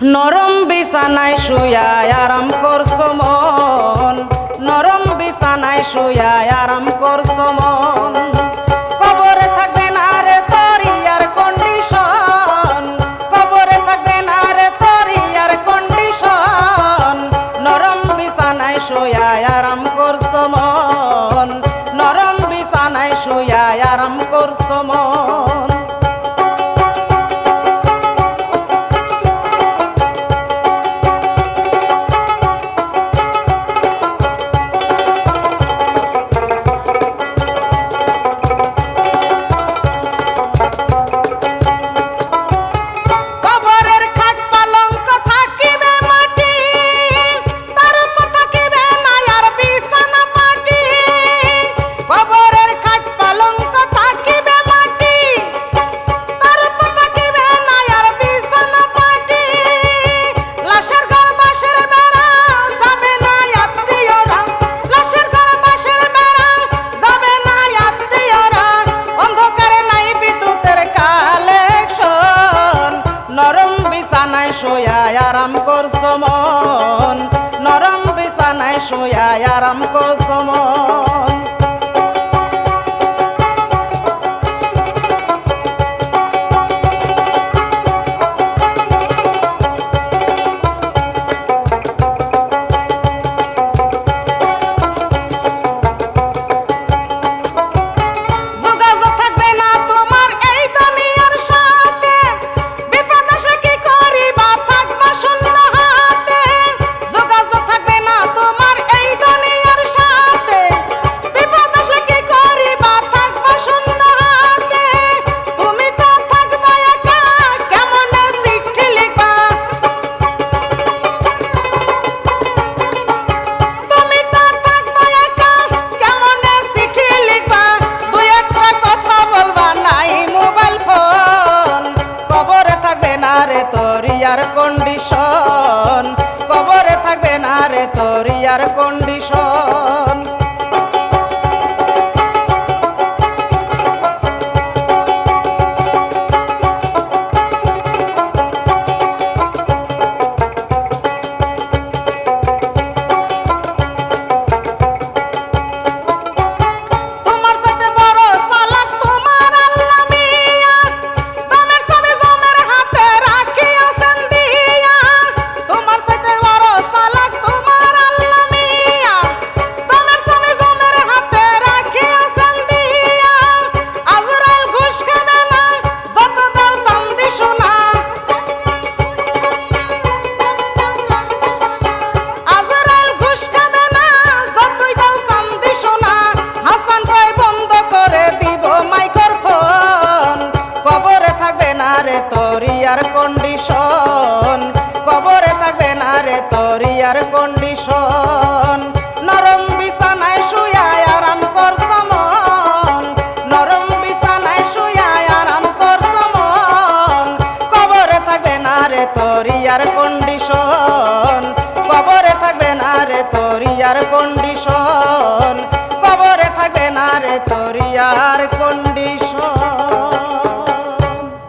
নরম বিছানায় শুয়া আরাম করছ মন। নরম বিছানায় শুয়া আরাম করছ মন। জীবন নরম বিছানায় শুয়ায় আরাম কোসমন এয়ার কন্ডিশন কবরে থাকবে না রে তোর ইয়ার কন্ডিশন এয়ার কন্ডিশন। নরম বিছানায় শুয়া আরাম কর সমন। নরম বিছানায় শুয়া আরাম কর সমন। কবরে থাকবে না রে তোর এয়ার কন্ডিশন। কবরে থাকবে না রে তোর এয়ার কন্ডিশন।